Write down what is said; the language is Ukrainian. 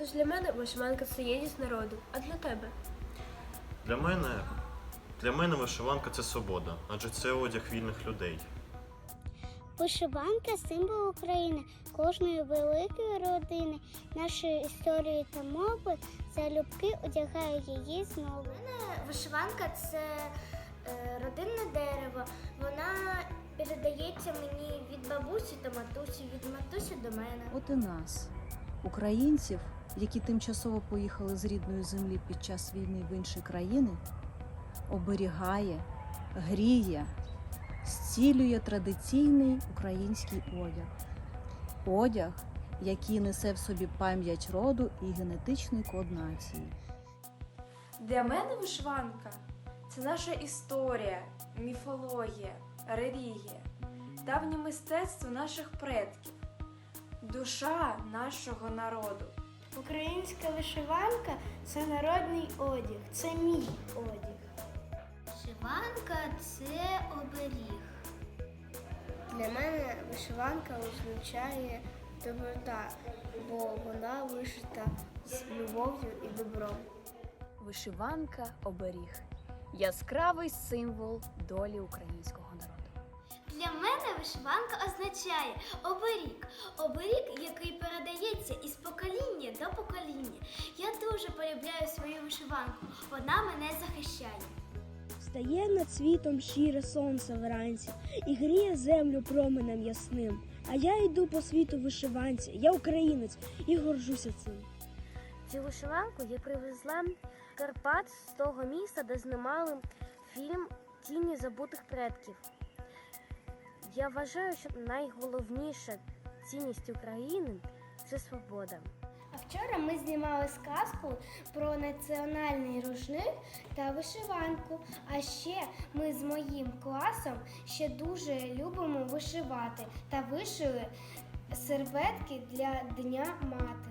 Тож для мене вишиванка це єдність народу, а для тебе. Для мене, для мене вишиванка це свобода, адже це одяг вільних людей. Вишиванка символ України, кожної великої родини, нашої історії та мови. Залюбки одягаю її знову. Мене Вишиванка це е, родинне дерево. Вона передається мені від бабусі та матусі, від матусі до мене. От і нас, українців, які тимчасово поїхали з рідної землі під час війни в інші країни, оберігає, гріє, зцілює традиційний український одяг. Одяг, який несе в собі пам'ять роду і генетичний код нації. Для мене вишиванка це наша історія, міфологія, релігія, давнє мистецтво наших предків, душа нашого народу. Українська вишиванка це народний одяг, це мій одяг. Вишиванка це оберіг. Для мене вишиванка означає доброта, бо вона вишита з любов'ю і добром. Вишиванка оберіг яскравий символ долі українського народу. Для мене вишиванка означає оберіг, оберіг, який передається із покоління до покоління. Я дуже полюбляю свою вишиванку, вона мене захищає. Стає над світом щире сонце вранці і гріє землю променем ясним. А я йду по світу вишиванці. Я українець і горжуся цим. Цю вишиванку я привезла Карпат з того міста, де знімали фільм Тіні забутих предків. Я вважаю, що найголовніша цінність України це свобода. А вчора ми знімали сказку про національний рушник та вишиванку. А ще ми з моїм класом ще дуже любимо вишивати та вишили серветки для Дня Матері.